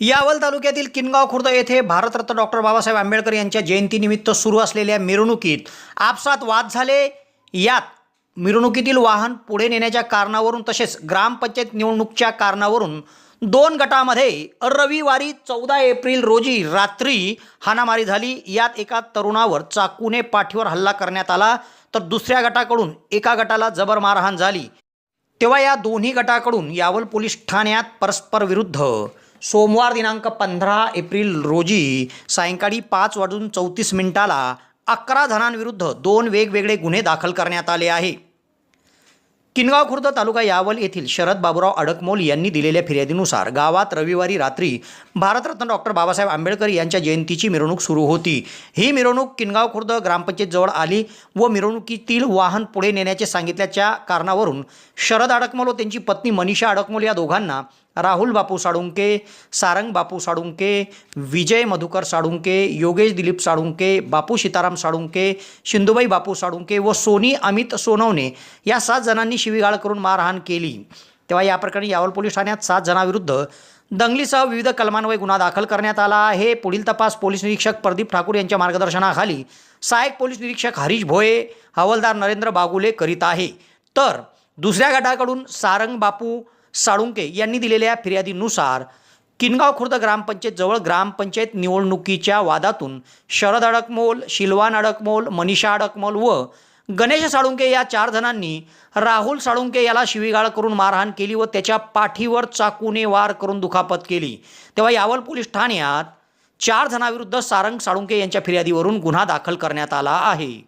यावल तालुक्यातील किनगाव खुर्द येथे भारतरत्न डॉक्टर बाबासाहेब आंबेडकर यांच्या जयंतीनिमित्त सुरू असलेल्या मिरवणुकीत आपसात वाद झाले. यात मिरवणुकीतील वाहन पुढे नेण्याच्या कारणावरून तसेच ग्रामपंचायत निवडणूकच्या कारणावरून दोन गटामध्ये रविवारी चौदा एप्रिल रोजी रात्री हाणामारी झाली. यात एका तरुणावर चाकूने पाठीवर हल्ला करण्यात आला तर दुसऱ्या गटाकडून एका गटाला जबर मारहाण झाली. तेव्हा या दोन्ही गटाकडून यावल पोलीस ठाण्यात परस्पर विरुद्ध सोमवार दिनांक पंधरा एप्रिल रोजी सायंकाळी पाच वाजून चौतीस मिनिटाला अकरा जणांविरुद्ध दोन वेगवेगळे गुन्हे दाखल करण्यात आले आहे. किनगाव खुर्द तालुका यावल येथील शरद बाबूराव अडकमोल यांनी दिलेल्या फिर्यादीनुसार गावात रविवारी रात्री भारतरत्न डॉक्टर बाबासाहेब आंबेडकर यांच्या जयंतीची मिरवणूक सुरू होती. ही मिरवणूक किनगाव खुर्द ग्रामपंचायतजवळ आली व मिरवणुकीतील वाहन पुढे नेण्याचे सांगितल्याच्या कारणावरून शरद अडकमोल व त्यांची पत्नी मनीषा अडकमोल या दोघांना राहुल बापू साळुंके सारंग बापू साळुंके विजय मधुकर साळुंके योगेश दिलीप साळुंके बापू सीताराम साळुंके शिंदुबाई बापू साळुंके व सोनी अमित सोनवणे या सात जणांनी शिवीगाळ करून मारहाण केली. तेव्हा या प्रकरणी यावल पोलीस ठाण्यात सात जणांविरुद्ध दंगलीसह विविध कलमान्वये गुन्हा दाखल करण्यात आला आहे. पुढील तपास पोलीस निरीक्षक प्रदीप ठाकूर यांच्या मार्गदर्शनाखाली सहाय्यक पोलीस निरीक्षक हरीश भोये हवालदार नरेंद्र बागुले करीत आहे. तर दुसऱ्या गटाकडून सारंग बापू साळुंके यांनी दिलेल्या फिर्यादीनुसार किनगाव खुर्द ग्रामपंचायतजवळ ग्रामपंचायत निवडणुकीच्या वादातून शरद अडकमोल शिलवान अडकमोल मनीषा अडकमोल व गणेश साळुंके या चार जणांनी राहुल साळुंके याला शिवीगाळ करून मारहाण केली व त्याच्या पाठीवर चाकूने वार करून दुखापत केली. तेव्हा यावल पोलीस ठाण्यात चार जणांविरुद्ध सारंग साळुंके यांच्या फिर्यादीवरून गुन्हा दाखल करण्यात आला आहे.